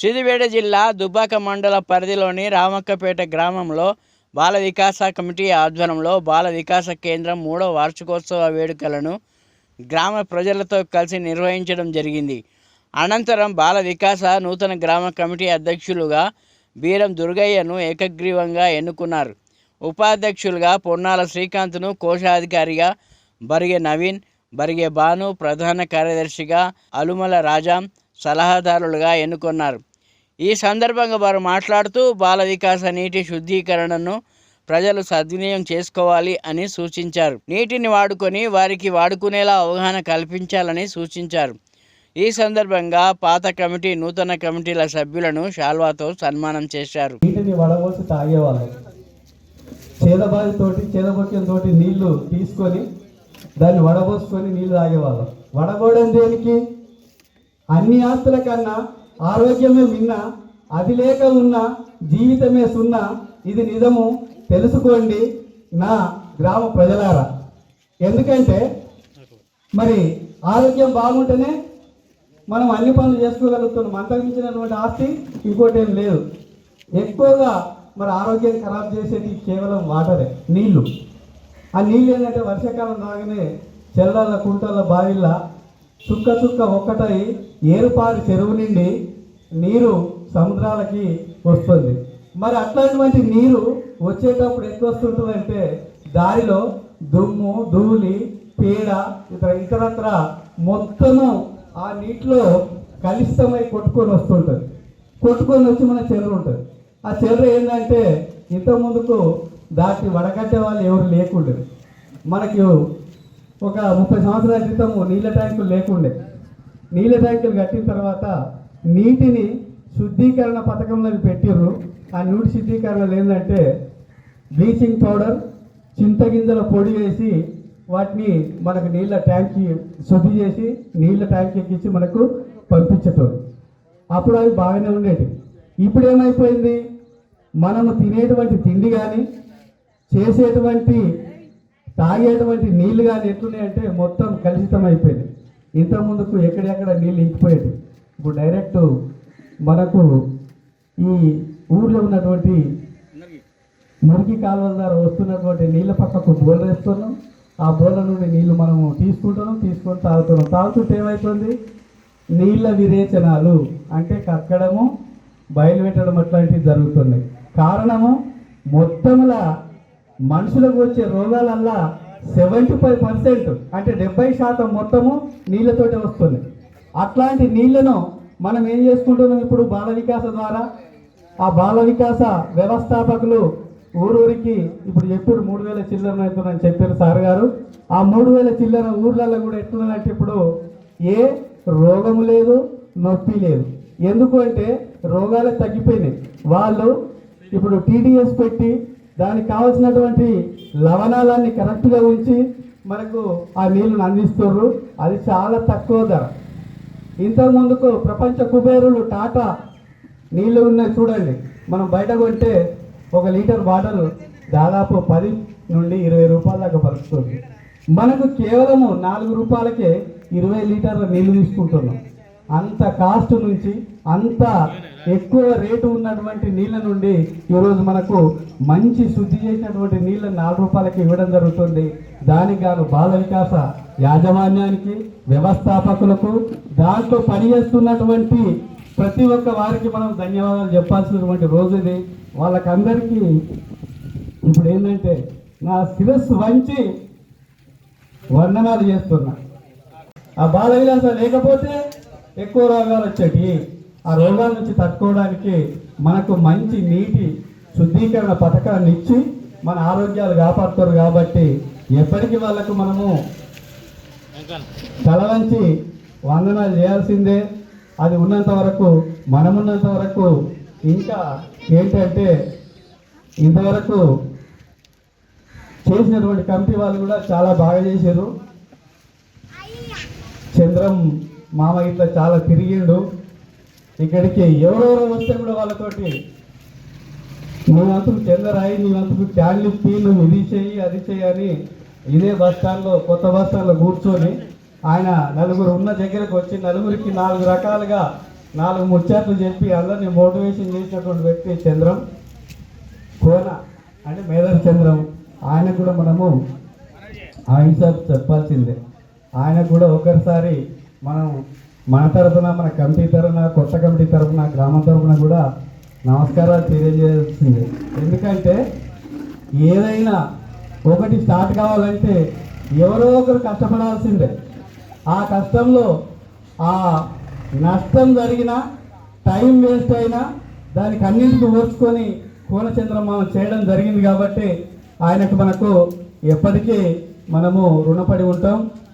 సిద్దిపేట జిల్లా దుబ్బాక మండల పరిధిలోని రామక్కపేట గ్రామంలో బాల వికాస కమిటీ ఆధ్వర్యంలో బాల వికాస కేంద్రం మూడో వార్షికోత్సవ వేడుకలను గ్రామ ప్రజలతో కలిసి నిర్వహించడం జరిగింది. అనంతరం బాల వికాస నూతన గ్రామ కమిటీ అధ్యక్షులుగా బీరం దుర్గయ్యను ఏకగ్రీవంగా ఎన్నుకున్నారు. ఉపాధ్యక్షులుగా పొన్నాల శ్రీకాంత్ను కోశాధికారిగా బరిగే నవీన్ బరిగే భాను ప్రధాన కార్యదర్శిగా అలుమల రాజాం సలహాదారులుగా ఎన్నుకున్నారు. ఈ సందర్భంగా వారు మాట్లాడుతూ బాల వికాస నీటి శుద్ధీకరణను ప్రజలు సద్వినియోగం చేసుకోవాలి అని సూచించారు. నీటిని వాడుకొని వారికి వాడుకునేలా అవగాహన కల్పించాలని సూచించారు. ఈ సందర్భంగా పాత కమిటీ నూతన కమిటీల సభ్యులను షాల్వాతో సన్మానం చేశారు. నీటిని వడబోసి తాగేవాళ్ళు. చేదబాదితోటి చేదబొక్యంతోటి నీళ్ళు తీసుకొని దాన్ని వడబోసుకొని నీళ్ళు తాగేవాళ్ళం. వడబోయడం దేనికి? అన్ని ఆస్తుల కన్నా ఆరోగ్యమే మిన్న అది లేక ఉన్న జీవితమే సున్నా ఇది నిజము. తెలుసుకోండి నా గ్రామ ప్రజలారా. ఎందుకంటే మరి ఆరోగ్యం బాగుంటేనే మనం అన్ని పనులు చేసుకోగలుగుతున్నాం అంతకు మించినటువంటి ఆస్తి ఇంకోటి ఏం లేదు. ఎక్కువగా మరి ఆరోగ్యం ఖరాబ్ చేసేది కేవలం వాటరే నీళ్ళు. ఆ నీళ్ళు ఏంటంటే వర్షాకాలం రాగానే చెల్లల కుంటల బావిళ్ళ చుక్క చుక్క ఒక్కటై ఏరుపారి చెరువు నుండి నీరు సముద్రాలకి వస్తుంది. మరి అట్లాంటి నీరు వచ్చేటప్పుడు ఎట్లా వస్తుంటుందంటే దారిలో దుమ్ము ధూళి పేడ ఇతర ఇతరత్ర మొత్తము ఆ నీటిలో కలుషితమై కొట్టుకొని వస్తుంటుంది. కొట్టుకొని వచ్చి మన చెర్రు ఉంటుంది. ఆ చెర్రు ఏంటంటే ఇంత ముందుకు దాటి వడగట్టే వాళ్ళు ఎవరు లేకుండేది మనకు ఒక ముప్పై సంవత్సరాల క్రితం నీళ్ళ ట్యాంకులు లేకుండే. నీళ్ళ ట్యాంకులు కట్టిన తర్వాత నీటిని శుద్ధీకరణ పథకంలో పెట్టిర్రు. ఆ నీటి శుద్ధీకరణలు ఏంటంటే బ్లీచింగ్ పౌడర్ చింతగింజల పొడి వేసి వాటిని మనకు నీళ్ళ ట్యాంక్కి శుద్ధి చేసి నీళ్ళ ట్యాంక్ ఎక్కించి మనకు పంపించటం అప్పుడు అవి బాగానే ఉండేవి ఇప్పుడు ఏమైపోయింది మనము తినేటువంటి తిండి కానీ చేసేటువంటి తాగేటువంటి నీళ్ళు కానీ ఎట్లున్నాయంటే మొత్తం కలుషితం అయిపోయింది. ఇంత ముందుకు ఎక్కడెక్కడ నీళ్ళు ఇంకిపోయేది ఇప్పుడు డైరెక్ట్ మనకు ఈ ఊర్లో ఉన్నటువంటి మురికి కాలువల ద్వారా వస్తున్నటువంటి నీళ్ళ పక్కకు బోర్లు వేస్తున్నాం. ఆ బోర్ల నుండి నీళ్ళు మనము తీసుకుంటున్నాం తీసుకొని తాగుతున్నాం. తాగుతుంటే ఏమవుతుంది నీళ్ళ విరేచనాలు అంటే కక్కడము బయలుపెట్టడం అట్లాంటివి జరుగుతున్నాయి. కారణము మొత్తముల మనుషులకు వచ్చే రోగాలల్లా సెవెంటీ ఫైవ్ పర్సెంట్ అంటే డెబ్బై శాతం మొత్తము నీళ్ళతోటే వస్తుంది. అట్లాంటి నీళ్ళను మనం ఏం చేసుకుంటున్నాం ఇప్పుడు బాల వికాస ద్వారా? ఆ బాల వికాస వ్యవస్థాపకులు ఊరూరికి ఇప్పుడు ఎప్పుడు మూడు వేల చిల్లర అవుతుందని చెప్పారు సార్ గారు. ఆ మూడు వేల చిల్లర ఊర్లలో కూడా ఎట్లుందంటే ఇప్పుడు ఏ రోగము లేదు నొప్పి లేదు. ఎందుకు అంటే రోగాలు తగ్గిపోయినాయి. వాళ్ళు ఇప్పుడు టీడీఎస్ పెట్టి దానికి కావాల్సినటువంటి లవణాలన్నీ కరెక్ట్గా ఉంచి మనకు ఆ నీళ్ళను అందిస్తుర్రు. అది చాలా తక్కువ ధర. ఇంతకు ముందుకు ప్రపంచ కుబేరులు టాటా నీళ్ళు ఉన్నాయి చూడండి. మనం బయట కొంటే ఒక లీటర్ బాటలు దాదాపు పది నుండి ఇరవై రూపాయల దాకా పలుకుతుంది. మనకు కేవలము నాలుగు రూపాయలకే ఇరవై లీటర్ల నీళ్ళు తీసుకుంటున్నాం. అంత కాస్ట్ నుంచి అంత ఎక్కువ రేటు ఉన్నటువంటి నీళ్ళ నుండి ఈరోజు మనకు మంచి శుద్ధి చేసినటువంటి నీళ్ళని నాలుగు రూపాయలకి ఇవ్వడం జరుగుతుంది. దానికి గాను బాల వికాస యాజమాన్యానికి వ్యవస్థాపకులకు దాంట్లో పనిచేస్తున్నటువంటి ప్రతి ఒక్క వారికి మనం ధన్యవాదాలు చెప్పాల్సినటువంటి రోజు ఇది. వాళ్ళకందరికీ ఇప్పుడు ఏంటంటే నా శిరస్సు వంచి వందనాలు చేస్తున్నా. ఆ బాల విలాస లేకపోతే ఎక్కువ రోగాలు వచ్చేటి ఆ రోగాల నుంచి తట్టుకోవడానికి మనకు మంచి నీటి శుద్ధీకరణ పథకాన్ని ఇచ్చి మన ఆరోగ్యాలు కాపాడుతారు కాబట్టి ఎప్పటికీ వాళ్ళకు మనము తలవంచి వందనాలు చేయాల్సిందే. అది ఉన్నంత వరకు మనమున్నంత వరకు ఇంకా ఏంటంటే ఇంతవరకు చేసినటువంటి కమిటీ వాళ్ళు కూడా చాలా బాగా చేశారు. చంద్రం మామ ఇట్లా చాలా తిరిగిండు. ఇక్కడికి ఎవరెవరు వస్తే కూడా వాళ్ళతోటి నీ వంతుకు చంద్రాయి నీ వంతుకు ఇప్పి నువ్వు ఇది చేయి అది చేయి అని ఇదే బస్ స్టాండ్లో కొత్త బస్ స్టాండ్లో కూర్చొని ఆయన నలుగురు ఉన్న దగ్గరకు వచ్చి నలుగురికి నాలుగు రకాలుగా నాలుగు ముచ్చట్లు చెప్పి అందరినీ మోటివేషన్ చేసినటువంటి వ్యక్తి చంద్రం కోన అంటే మేధర్ చంద్రం. ఆయన కూడా మనము ఆయన సార్ చెప్పాల్సిందే. ఆయన కూడా ఒకసారి మనం మన తరఫున మన కమిటీ తరఫున కొత్త కమిటీ తరఫున గ్రామం తరఫున కూడా నమస్కారాలు తెలియజేయాల్సింది. ఎందుకంటే ఏదైనా ఒకటి స్టార్ట్ కావాలంటే ఎవరో ఒకరు కష్టపడాల్సిందే. ఆ కష్టంలో ఆ నష్టం జరిగినా టైం వేస్ట్ అయినా దానికి అన్నింటికి ఓర్చుకొని మనం చేయడం జరిగింది కాబట్టి ఆయనకు మనకు ఎప్పటికీ మనము రుణపడి ఉంటాం.